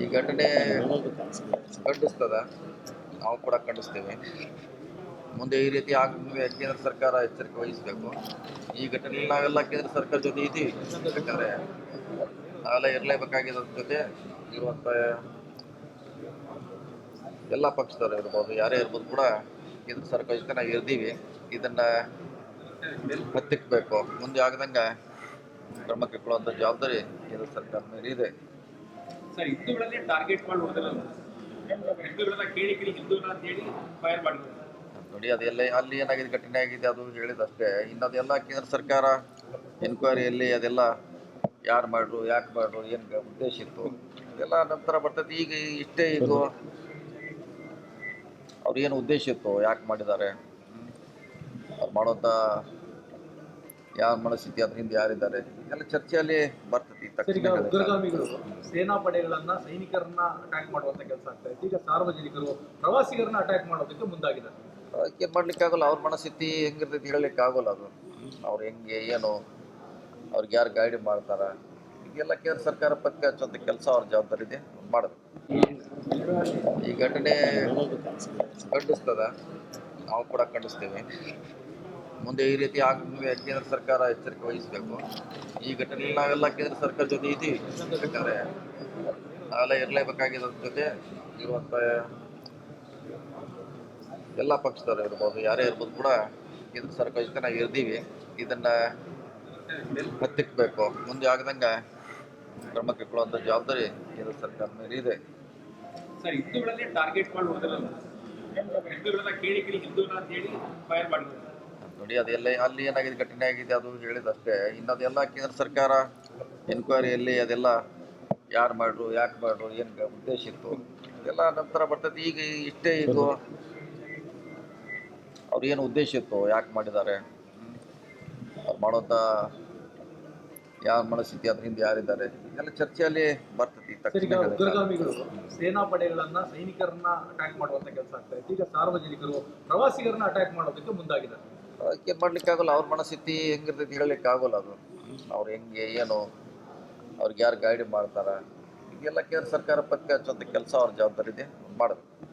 ಈ ಘಟನೆ ಖಂಡಿಸ್ತದ. ನಾವು ಕೂಡ ಖಂಡಿಸ್ತೇವೆ. ಮುಂದೆ ಈ ರೀತಿ ಆಗಂಗೆ ಕೇಂದ್ರ ಸರ್ಕಾರ ಎಚ್ಚರಿಕೆ ವಹಿಸಬೇಕು. ಈ ಘಟನೆ ನಾವೆಲ್ಲ ಕೇಂದ್ರ ಸರ್ಕಾರ ಜೊತೆ ಇದ್ದೀವಿ. ಯಾಕಂದ್ರೆ ನಾವೆಲ್ಲ ಇರಲೇಬೇಕಾಗಿದ್ದ ಜೊತೆ ಇರುವಂಥ ಎಲ್ಲ ಪಕ್ಷದವರು ಇರ್ಬೋದು, ಯಾರೇ ಇರ್ಬೋದು ಕೂಡ ಕೇಂದ್ರ ಸರ್ಕಾರ ಜೊತೆ ನಾವು ಇರ್ದೀವಿ. ಇದನ್ನ ಹತ್ತಿಕ್ಬೇಕು ಮುಂದೆ ಆಗದಂಗೆ ಕ್ರಮ ಕೈಗೊಳ್ಳುವಂಥ ಜವಾಬ್ದಾರಿ ಕೇಂದ್ರ ಸರ್ಕಾರ ಮೇಲೆ ಇದೆ. ಸರ್ ಹಿಂದೂಗಳನ್ನೇ ಟಾರ್ಗೆಟ್ ಮಾಡಿ ಹೊಡೆದಿಲ್ಲ ಹಿಂದೂಗಳನ್ನ ಕೇಳಿ ಕೇಳಿ ಹಿಂದೂಗಳ ಅಂತ ಹೇಳಿ ಫೈರ್ ಮಾಡಿದ್ರು. ನೋಡಿ, ಅದೆಲ್ಲ ಅಲ್ಲಿ ಏನಾಗಿದೆ ಘಟನೆ ಆಗಿದೆ ಅದು ಹೇಳಿದಷ್ಟೇ ಇನ್ನು ಅದೆಲ್ಲ ಕೇಂದ್ರ ಸರ್ಕಾರ ಎನ್ಕ್ವೈರಿಯಲ್ಲಿ ಅದೆಲ್ಲ ಯಾರು ಮಾಡ್ರು, ಯಾಕೆ ಮಾಡ್ರು, ಏನು ಉದ್ದೇಶ ಇತ್ತು, ಅದೆಲ್ಲ ನಂತರ ಬರ್ತೈತಿ ಈಗ ಇಷ್ಟೇ ಇದು. ಅವ್ರು ಏನು ಉದ್ದೇಶ ಇತ್ತು, ಯಾಕೆ ಮಾಡಿದ್ದಾರೆ? ಅವ್ರು ಮಾಡೋಂಥ ಯಾರ ಮನಸ್ಥಿತಿ ಅದ್ರ ಹಿಂದೆ ಯಾರಿದ್ದಾರೆ? ಎಲ್ಲ ಚರ್ಚೆಯಲ್ಲಿ ಬರ್ತದೆ. ಈಗ ಉಗ್ರಗಾಮಿಗಳು ಸೇನಾ ಪಡೆಗಳನ್ನ ಸೈನಿಕರನ್ನ ಅಟ್ಯಾಕ್ ಮಾಡುವಂತ ಕೆಲಸ ಆಗ್ತಾ ಇತ್ತು ಈಗ ಸಾರ್ವಜನಿಕರು ಪ್ರವಾಸಿಗರನ್ನ ಅಟ್ಯಾಕ್ ಮಾಡೋದಕ್ಕೆ ಮುಂದಾಗಿದ್ದಾರೆ ಮಾಡ್ಲಿಕ್ಕೆ ಆಗೋಲ್ಲ ಅವ್ರ ಮನಸ್ಥಿತಿ ಹೆಂಗಿರ್ತೈತಿ ಹೇಳಲಿಕ್ಕೆ ಆಗೋಲ್ಲ ಅದು. ಅವ್ರು ಹೆಂಗೆ ಏನು ಅವ್ರಿಗೆ ಯಾರು ಗೈಡ್ ಮಾಡ್ತಾರ? ಈಗೆಲ್ಲ ಕೇಂದ್ರ ಸರ್ಕಾರ ಪಕ್ಕ ಹಚ್ಚುವಂಥ ಕೆಲಸ ಅವ್ರ ಜವಾಬ್ದಾರಿ ಇದೆ ಮಾಡಬೇಕು ಈ ಘಟನೆ ಖಂಡಿಸ್ತದ? ನಾವು ಕೂಡ ಖಂಡಿಸ್ತೇವೆ. ಮುಂದೆ ಈ ರೀತಿ ಆಗುವ ಕೇಂದ್ರ ಸರ್ಕಾರ ಎಚ್ಚರಿಕೆ ವಹಿಸಬೇಕು. ಈ ಘಟನೆ ನಾವೆಲ್ಲ ಕೇಂದ್ರ ಸರ್ಕಾರ ಜೊತೆ ಇದ್ದೀವಿ. ಯಾಕಂದರೆ ನಾವೆಲ್ಲ ಇರಲೇಬೇಕಾಗಿದ್ದ ಜೊತೆ. ಇರುವಂಥ ಎಲ್ಲ ಪಕ್ಷದವರು ಇರ್ಬೋದು, ಯಾರೇ ಇರ್ಬೋದು ಕೂಡ ಕೇಂದ್ರ ಸರ್ಕಾರ ಜೊತೆ ನಾವು ಇರ್ದೀವಿ. ಇದನ್ನ ಹತ್ತಿಕ್ಬೇಕು ಮುಂದೆ ಆಗದಂಗೆ ಕ್ರಮ ಕೈಗೊಳ್ಳುವಂಥ ಜವಾಬ್ದಾರಿ ಕೇಂದ್ರ ಸರ್ಕಾರ ಮೇಲೆ ಇದೆ. ಸರ್ ಹಿಂದೂಗಳನ್ನೇ ಟಾರ್ಗೆಟ್ ಹಿಂದೂಗಳನ್ನ ಕೇಳಿ ಕೇಳಿ ಹೇಳಿ ಫೈರ್ ನೋಡಿ ಅದೆಲ್ಲ ಅಲ್ಲಿ ಏನಾಗಿದೆ ಘಟನೆ ಆಗಿದೆ ಅದು ಹೇಳಿದಷ್ಟೇ. ಇನ್ನದೆಲ್ಲ ಕೇಂದ್ರ ಸರ್ಕಾರ ಎನ್ಕ್ವೈರಿಯಲ್ಲಿ ಅದೆಲ್ಲ ಯಾರು ಮಾಡ್ರು ಯಾಕೆ ಮಾಡ್ರು ಏನು ಉದ್ದೇಶ ಇತ್ತು ಎಲ್ಲ ನಂತರ ಬರ್ತೈತಿ ಈಗ ಇಷ್ಟೇ ಇದು ಅವ್ರ ಏನು ಉದ್ದೇಶ ಇತ್ತು ಯಾಕೆ ಮಾಡಿದ್ದಾರೆ? ಅವ್ರು ಮಾಡೋಂಥ ಯಾರ ಮನಸ್ಥಿತಿ ಅದ್ರ ಹಿಂದೆ ಯಾರಿದ್ದಾರೆ? ಎಲ್ಲ ಚರ್ಚೆಯಲ್ಲಿ ಬರ್ತೈತಿ ಸರ್ ಈಗ ತಕ್ಷಣ ಉಗ್ರಗಾಮಿಗಳು ಸೇನಾ ಪಡೆಗಳನ್ನ ಸೈನಿಕರನ್ನ ಅಟ್ಯಾಕ್ ಮಾಡುವಂತ ಕೆಲಸ ಆಗ್ತಾ ಇತ್ತು ಈಗ ಸಾರ್ವಜನಿಕರು ಪ್ರವಾಸಿಗರನ್ನ ಅಟ್ಯಾಕ್ ಮಾಡೋದಕ್ಕೆ ಮುಂದಾಗಿದ್ದಾರೆ. ಮಾಡ್ಲಿಕ್ಕೆ ಆಗೋಲ್ಲ ಅವ್ರ ಮನಸ್ಥಿತಿ ಹೆಂಗಿರ್ತೈತಿ ಹೇಳಲಿಕ್ಕೆ ಆಗೋಲ್ಲ ಅದು. ಅವ್ರು ಹೆಂಗೆ, ಏನು, ಅವ್ರಿಗೆ ಯಾರು ಗೈಡ್ ಮಾಡ್ತಾರೆ? ಇದೆಲ್ಲ ಕೇಂದ್ರ ಸರ್ಕಾರ ಪಕ್ಕ ಹಚ್ಚುವಂಥ ಕೆಲಸ ಅವ್ರ ಜವಾಬ್ದಾರಿ ಇದೆ ಮಾಡಬೇಕು.